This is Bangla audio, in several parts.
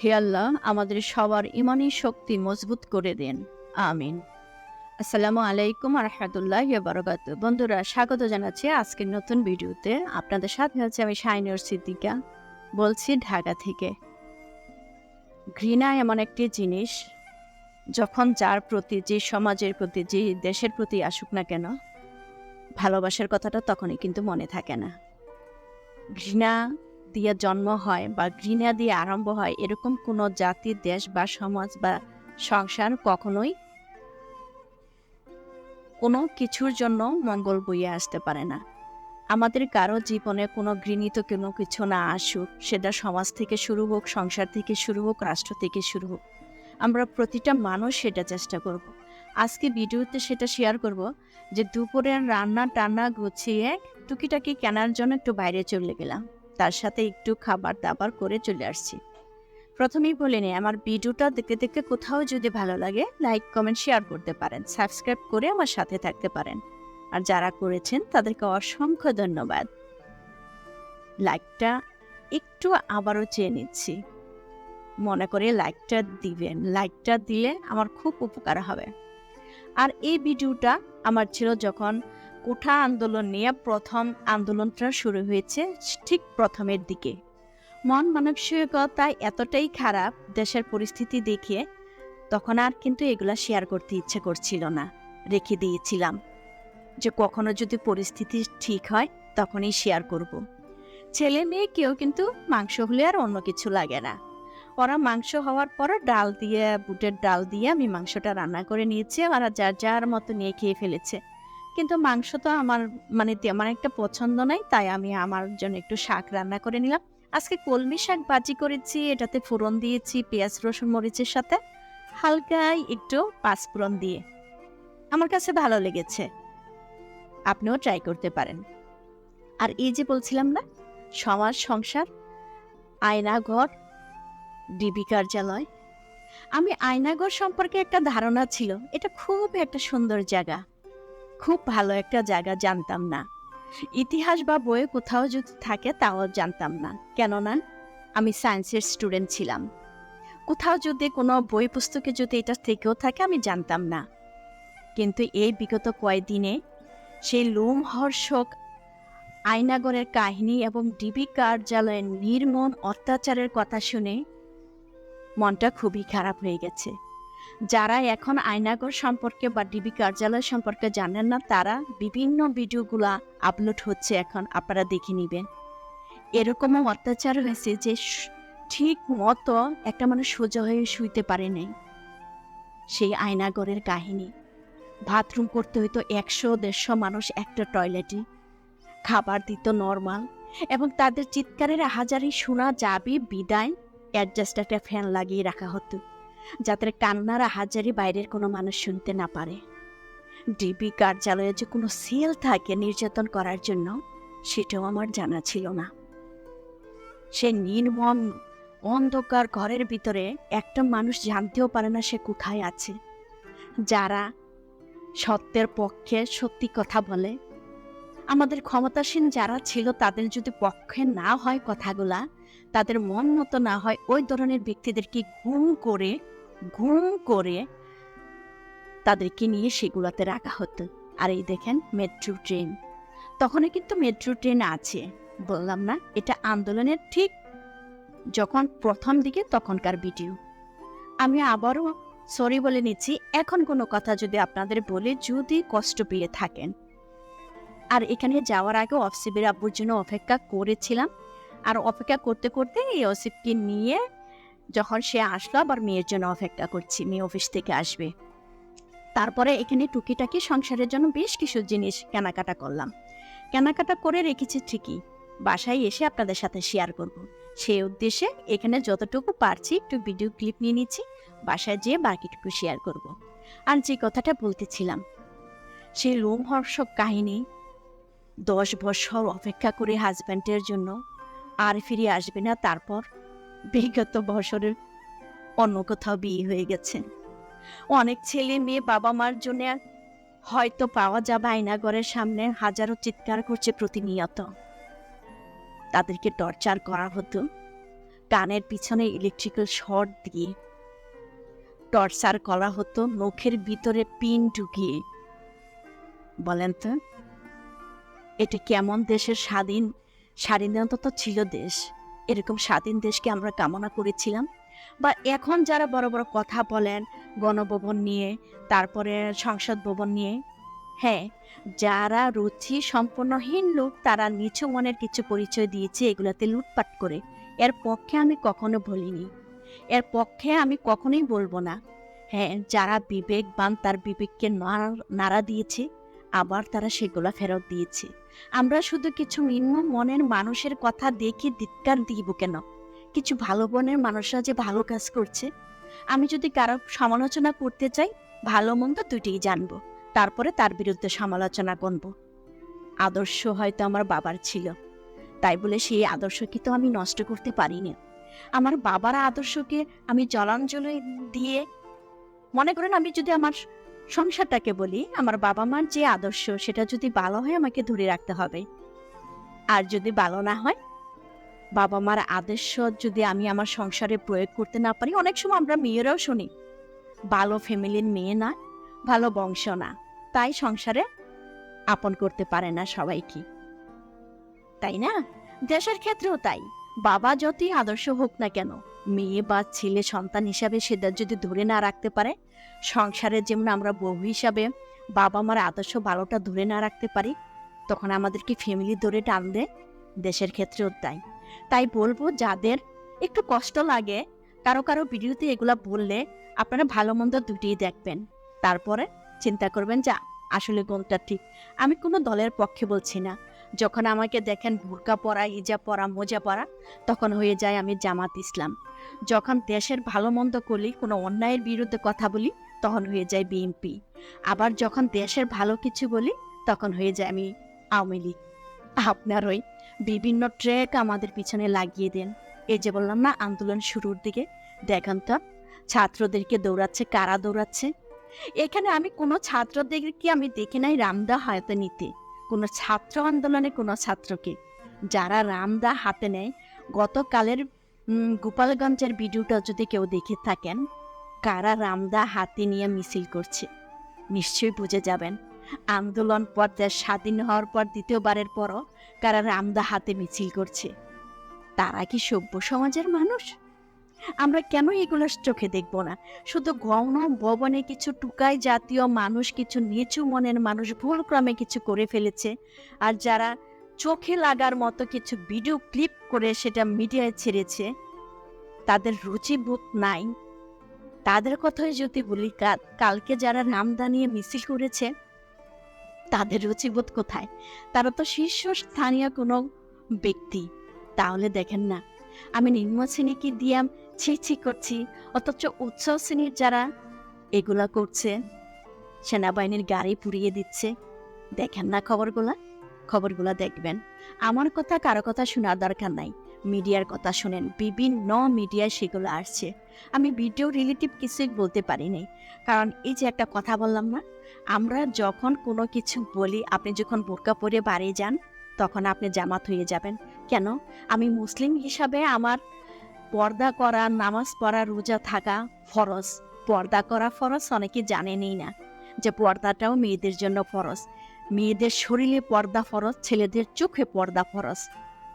হে আল্লাহ, আমাদের সবার ইমানি শক্তি মজবুত করে দেন। আমিন। আসসালামু আলাইকুম রহমতুল্লাহ বারকাত বন্ধুরা, স্বাগত জানাচ্ছি আজকের নতুন ভিডিওতে। আপনাদের সাথে আছে আমি শাইনুর সিদ্দিকা। বলছি ঢাকা থেকে। ঘৃণা এমন একটি জিনিস, যখন যার প্রতি যে সমাজের প্রতি, যে দেশের প্রতি আসুক না কেন, ভালোবাসার কথাটা তখনই কিন্তু মনে থাকে না। ঘৃণা দিয়ে জন্ম হয় বা ঘৃণা দিয়ে আরম্ভ হয়, এরকম কোনো জাতি, দেশ বা সমাজ বা সংসার কখনোই কোনো কিছুর জন্য মঙ্গল বইয়ে আসতে পারে না আমাদের কারও জীবনে কোনো ঘৃণিত কোনো কিছু না আসুক, সেটা সমাজ থেকে শুরু হোক, সংসার থেকে শুরু হোক, রাষ্ট্র থেকে শুরু হোক আমরা প্রতিটা মানুষ সেটা চেষ্টা করব। আজকে ভিডিওতে সেটা শেয়ার করব যে দুপুরের রান্না টান্না গুছিয়ে টুকিটাকি কেনার জন্য একটু বাইরে চলে গেলাম। তার সাথে একটু খাবার দাবার করে চলে আসছি। প্রথমেই বলে নিই, আমার ভিডিওটা দেখতে দেখতে কোথাও যদি ভালো লাগে লাইক কমেন্ট শেয়ার করতে পারেন। সাবস্ক্রাইব করে আমার সাথে থাকতে পারেন। আর যারা করেছেন, তাদেরকে অসংখ্য ধন্যবাদ। লাইকটা একটু আবারও চেয়ে নিচ্ছি। মনে করে লাইকটা দিবেন। লাইকটা দিলে আমার খুব উপকার হবে। আর এই ভিডিওটা আমার ছিল যখন কোঠা আন্দোলন নিয়ে প্রথম আন্দোলনটা শুরু হয়েছে ঠিক প্রথমের দিকে। মন মানসিকতা এতটাই খারাপ দেশের পরিস্থিতি দেখে তখন আর কিন্তু এগুলা শেয়ার করতে ইচ্ছে করছিল না, রেখে দিয়েছিলাম। যে কখনো যদি পরিস্থিতি ঠিক হয় তখনই শেয়ার করব। ছেলে মেয়ে কেউ কিন্তু মাংস হলে আর অন্য কিছু লাগে না। ওরা মাংস হওয়ার পর ডাল দিয়ে, বুটের ডাল দিয়ে আমি মাংসটা রান্না করে নিয়েছি। ওরা যার যার মতো নিয়ে খেয়ে ফেলেছে। কিন্তু মাংস তো আমার মানে তেমন একটা পছন্দ নাই, তাই আমি আমার জন্য একটু শাক রান্না করে নিলাম। আজকে কলমি শাক বাজি করেছি, এটাতে ফোড়ন দিয়েছি, পেঁয়াজ, রসুন, মরিচের সাথে। হালকাই একটু পাঁচফোড়ন দিয়ে। আমার কাছে ভালো লেগেছে। আপনিও ট্রাই করতে পারেন। আর এই যে বলছিলাম না, সমাজ, সংসার আয়নাঘর ডিবি কার্যালয়। আমি আয়নাঘর সম্পর্কে একটা ধারণা ছিল। এটা খুব একটা সুন্দর জায়গা। খুব ভালো একটা জায়গা জানতাম না। ইতিহাস বা বইয়ে কোথাও যদি থাকে তাও জানতাম না। কেননা, আমি সায়েন্সের স্টুডেন্ট ছিলাম। কোথাও যদি কোনো বই পুস্তকে যদি এটা থেকেও থাকে আমি জানতাম না। কিন্তু এই বিগত কয়েকদিনে সেই লোমহর্ষক আয়নাগরের কাহিনী এবং ডিবি কার্যালয়ের নির্মম অত্যাচারের কথা শুনে মনটা খুবই খারাপ হয়ে গেছে। যারা এখন আয়নাগর সম্পর্কে বা ডিবি কার্যালয় সম্পর্কে জানেন না, তারা বিভিন্ন ভিডিওগুলা আপলোড হচ্ছে এখন, আপনারা দেখে নেবেন। এরকমও অত্যাচার হয়েছে যে ঠিক মতো একটা মানুষ সোজা হয়ে শুইতে পারে নাই। সেই আয়নাগরের কাহিনী। বাথরুম করতে হইতো একশো দেড়শো মানুষ একটা টয়লেটে। খাবার দিত নর্মাল এবং তাদের চিৎকারের হাজারি শোনা যাবে বিদায় অ্যাডজাস্ট একটা ফ্যান লাগিয়ে রাখা হতো, যাতে কান্নার হাজারি বাইরের কোনো মানুষ শুনতে না পারে। ডিবি কার্যালয়ে যে কোনো সেল থাকে নির্যাতন করার জন্য, সেটাও আমার জানা ছিল না। সে নির্মম অন্ধকার ঘরের ভিতরে একটা মানুষ জানতেও পারে না সে কোথায় আছে, যারা সত্যের পক্ষে সত্যি কথা বলে। আমাদের ক্ষমতাসীন যারা ছিল তাদের যদি পক্ষে না হয় কথাগুলা তাদের মন মতো না হয় ওই ধরনের ব্যক্তিদেরকে ঘুম করে ঘুম করে তাদেরকে নিয়ে সেগুলোতে রাখা হতো। আর এই দেখেন মেট্রো ট্রেন তখনও কিন্তু মেট্রো ট্রেন আছে, বললাম না, এটা আন্দোলনের ঠিক যখন প্রথম দিকে তখনকার ভিডিও আমি আবারও সরি বলে নিচ্ছি, এখন কোনো কথা যদি আপনাদের বলে যদি কষ্ট পেয়ে থাকেন। আর এখানে যাওয়ার আগে অফসিবের আব্বুর জন্য অপেক্ষা করেছিলাম আর অপেক্ষা করতে করতে এই অসিফকে নিয়ে যখন সে আসলো, আবার মেয়ের জন্য অপেক্ষা করছি। মেয়ে অফিস থেকে আসবে। তারপরে এখানে টুকিটাকি সংসারের জন্য বেশ কিছু জিনিস কেনাকাটা করলাম। কেনাকাটা করে রেখেছি ঠিকই। বাসায় এসে আপনাদের সাথে শেয়ার করব। সেই উদ্দেশ্যে এখানে যতটুকু পারছি একটু ভিডিও ক্লিপ নিয়ে নিচ্ছি। বাসায় যেয়ে বাকিটুকু শেয়ার করব। আর যে কথাটা বলতেছিলাম, সেই লোমহর্ষক কাহিনী দশ বছর অপেক্ষা করে হাজব্যান্ডের জন্য আর ফিরে আসবে না, তারপর বিগত বছরের অন্য কোথাও বিয়ে হয়ে গেছে। অনেক ছেলে মেয়ে বাবা মার জন্য হয়তো পাওয়া যাবে আয়নাগরের সামনে হাজারো চিৎকার করছে প্রতিনিয়ত। তাদেরকে টর্চার করা হতো, কানের পিছনে ইলেকট্রিক্যাল শর্ট দিয়ে। টর্চার করা হতো, মুখের ভিতরে পিন ঢুকিয়ে। বলেন তো, এটা কেমন দেশের স্বাধীন স্বাধীনতা ছিল দেশ। এরকম স্বাধীন দেশকে আমরা কামনা করেছিলাম। বা এখন যারা বড় বড় কথা বলেন গণভবন নিয়ে, তারপরে সংসদ ভবন নিয়ে হ্যাঁ যারা রুচি সম্পন্নহীন লোক, তারা নিচু মনের কিছু পরিচয় দিয়েছে এগুলাতে লুটপাট করে। এর পক্ষে আমি কখনো বলিনি। এর পক্ষে আমি কখনোই বলব না। হ্যাঁ যারা বিবেকবান, তার বিবেককে নাড়া দিয়েছে। আবার তারা সেগুলা ফেরত দিয়েছে। আমরা শুধু কিছু নিম্ন মনের মানুষের কথা দেখে ধিক্কার দিব কেন? কিছু ভালো মনের মানুষরা যে ভালো কাজ করছে? আমি যদি কারও সমালোচনা করতে চাই, ভালো মন্দ দুটিই জানব। তারপরে তার বিরুদ্ধে সমালোচনা করব। আদর্শ হয়তো আমার বাবার ছিল। তাই বলে সেই আদর্শকে তো আমি নষ্ট করতে পারিনি। আমার বাবার আদর্শকে আমি জলাঞ্জলি দিয়ে মনে করেন আমি যদি আমার সংসারটাকে বলি, আমার বাবা মার যে আদর্শ, সেটা যদি ভালো হয় আমাকে ধরে রাখতে হবে। আর যদি ভালো না হয়, বাবা মার আদর্শ যদি আমি আমার সংসারে প্রয়োগ করতে না পারি, অনেক সময় আমরা মেয়েরাও শুনি, ভালো ফ্যামিলির মেয়ে না, ভালো বংশ না। তাই সংসারে আপন করতে পারে না সবাইকে। তাই না? দেশের ক্ষেত্রেও তাই। বাবা যতই আদর্শ হোক না কেন মেয়ে বা ছেলে সন্তান হিসাবে সেটা যদি ধরে না রাখতে পারে, সংসারে যেমন আমরা বউ হিসাবে বাবা মার আদর্শ ভালোটা ধরে না রাখতে পারি, তখন আমাদেরকে ফ্যামিলি ধরে টানবে দেশের ক্ষেত্রেও তাই। তাই বলব যাদের একটু কষ্ট লাগে, কারও কারও ভিডিওতে এগুলা বললে আপনারা ভালো মন্দ দুটিই দেখবেন। তারপরে চিন্তা করবেন যা আসলে কোনটা ঠিক। আমি কোনো দলের পক্ষে বলছি না। যখন আমাকে দেখেন বোরকা পরা ইজা পরা, মোজা পরা, তখন হয়ে যায় আমি জামাত ইসলাম। যখন দেশের ভালো মন্দ করি, কোনো অন্যায়ের বিরুদ্ধে কথা বলি, তখন হয়ে যায় বিএনপি। আবার যখন দেশের ভালো কিছু বলি, তখন হয়ে যায় আমি আওয়ামী লীগ। আপনার ওই বিভিন্ন ট্র্যাক আমাদের পিছনে লাগিয়ে দেন। এই যে বললাম না, আন্দোলন শুরুর দিকে, দেখেন তো, ছাত্রদেরকে দৌড়াচ্ছে, কারা দৌড়াচ্ছে? এখানে আমি কোনো ছাত্রদেরকে আমি দেখি নাই, রামদা হাতে নিতে। কোনো ছাত্র আন্দোলনে কোনো ছাত্রকে। যারা রামদা হাতে নেয়, গতকালের গোপালগঞ্জের ভিডিওটা যদি কেউ দেখে থাকেন, কারা রামদা হাতে নিয়ে মিছিল করছে, নিশ্চয়ই বুঝে যাবেন। আন্দোলন পর দেশ স্বাধীন হওয়ার পর দ্বিতীয়বারের পরও কারা রামদা হাতে মিছিল করছে। তারা কি সভ্য সমাজের মানুষ? আমরা কেন এগুলো চোখে দেখব না? শুধু গণ ভবনে কিছু টুকাই জাতীয় মানুষ, কিছু নিচু মনের মানুষ ভুলক্রমে কিছু করে ফেলেছে। আর যারা চোখে লাগার মতো কিছু ভিডিও ক্লিপ করে সেটা মিডিয়ায় ছেড়েছে, তাদের রুচিবোধ নাই। তাদের কথাই যদি বলি কালকে যারা নাম দানিয়ে মিছিল করেছে, তাদের রুচিবোধ কোথায়? তারা তো শীর্ষস্থানীয় কোনো ব্যক্তি। তাহলে দেখেন না, আমি নিম্ন শ্রেণীকে দিয়াম? ছি ছি করছি, অথচ উচ্চ শ্রেণির যারা এগুলা করছে, সেনাবাহিনীর গাড়ি পুড়িয়ে দিচ্ছে। দেখেন না খবরগুলা? খবরগুলা দেখবেন। আমার কথা কারও কথা শোনার দরকার নাই। মিডিয়ার কথা শুনেন। বিভিন্ন মিডিয়ায় সেগুলো আসছে। আমি ভিডিও রিলেটিভ কিছুই বলতে পারি নাই। কারণ এই যে একটা কথা বললাম না, আমরা যখন কোনো কিছু বলি, আপনি যখন বোরকা পরে বাড়ি যান, তখন আপনি জামাত হয়ে যাবেন। কেন? আমি মুসলিম হিসাবে আমার পর্দা করা, নামাজ পড়া, রোজা থাকা ফরজ। পর্দা করা ফরজ অনেকে জানেনই না যে পর্দাটাও মেয়েদের জন্য ফরজ। মেয়েদের শরীরে পর্দা ফরজ, ছেলেদের চোখে পর্দা ফরজ।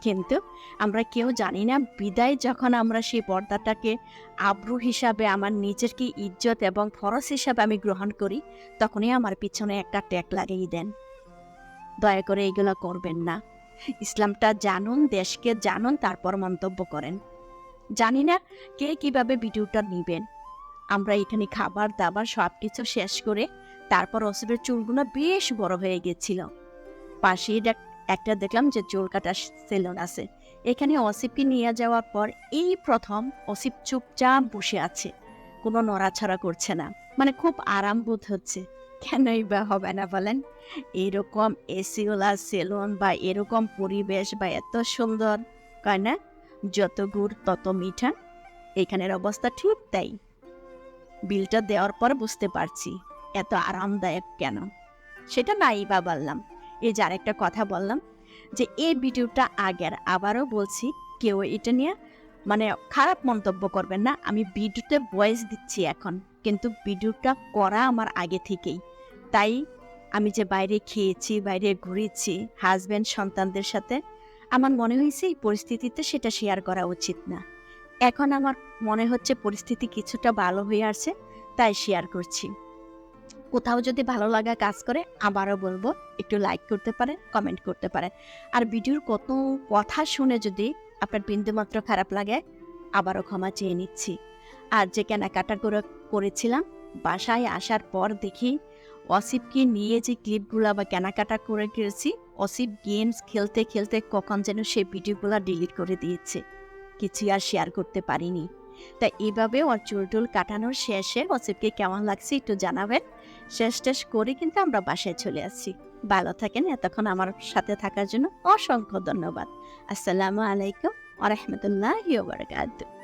কিন্তু আমরা কেউ জানি না, বিদায় যখন আমরা সেই পর্দাটাকে আব্রু হিসাবে, আমার নিজেরকে ইজ্জত এবং ফরজ হিসাবে আমি গ্রহণ করি, তখনই আমার পিছনে একটা ট্যাগ লাগিয়ে দেন। দয়া করে এগুলো করবেন না। ইসলামটা জানুন, দেশকে জানুন, তারপর মন্তব্য করেন। জানি না কে কীভাবে ভিডিওটা নেবেন। আমরা এখানে খাবার, দাবার সব কিছু শেষ করে তারপর অসিফের চুলগুলো বেশ বড় হয়ে গেছিল। পাশে এক- একটা দেখলাম যে চুল কাটা সেলুন আছে। এখানে অসিফকে নিয়ে যাওয়ার পর এই প্রথম অসিফ চুপচাপ বসে আছে। কোনো নড়াছড়া করছে না। মানে খুব আরাম বোধ হচ্ছে। কেনই বা হবে না বলেন? এরকম এসিওলা সেলুন বা এরকম পরিবেশ বা এত সুন্দর কয় না? যত গুড় তত মিঠা। এখানের অবস্থা ঠিক তাই। বিলটা দেওয়ার পর বুঝতে পারছি, এত আরামদায়ক কেন? সেটা নাই বা বললাম। এই যে আরেকটা কথা বললাম, যে এই ভিডিওটা আগের, আবারও বলছি, কেউ এটা নিয়ে মানে খারাপ মন্তব্য করবেন না, আমি ভিডিওতে ভয়েস দিচ্ছি এখন, কিন্তু ভিডিওটা করা আমার আগে থেকেই। তাই আমি যে বাইরে খেয়েছি, বাইরে ঘুরেছি হাজব্যান্ড সন্তানদের সাথে আমার মনে হয়েছে এই পরিস্থিতিতে সেটা শেয়ার করা উচিত না। এখন আমার মনে হচ্ছে পরিস্থিতি কিছুটা ভালো হয়ে আসছে, তাই শেয়ার করছি। কোথাও যদি ভালো লাগা কাজ করে, আবারও বলব, একটু লাইক করতে পারে কমেন্ট করতে পারে আর ভিডিওর কত কথা শুনে যদি আপনার বিন্দুমাত্র খারাপ লাগে, আবারও ক্ষমা চেয়ে নিচ্ছি। আর যে কেনাকাটা করে, করেছিলাম, বাসায় আসার পর দেখি অসিফকে নিয়ে যে ক্লিপগুলো বা কেনাকাটা করে গেছি অসিফ গেমস খেলতে খেলতে কখন যেন সেই ভিডিওগুলো ডিলিট করে দিয়েছে। কিছু আর শেয়ার করতে পারিনি। তা এভাবে ওর চুলটুল কাটানোর শেষে অসিফকে কেমন লাগছে একটু জানাবেন? শেষ টেস করে কিন্তু আমরা বাসায় চলে আসছি। ভালো থাকেন, এতক্ষণ আমার সাথে থাকার জন্য অসংখ্য ধন্যবাদ। আসসালামু আলাইকুম আ রহমতুল্লাহ বারকাত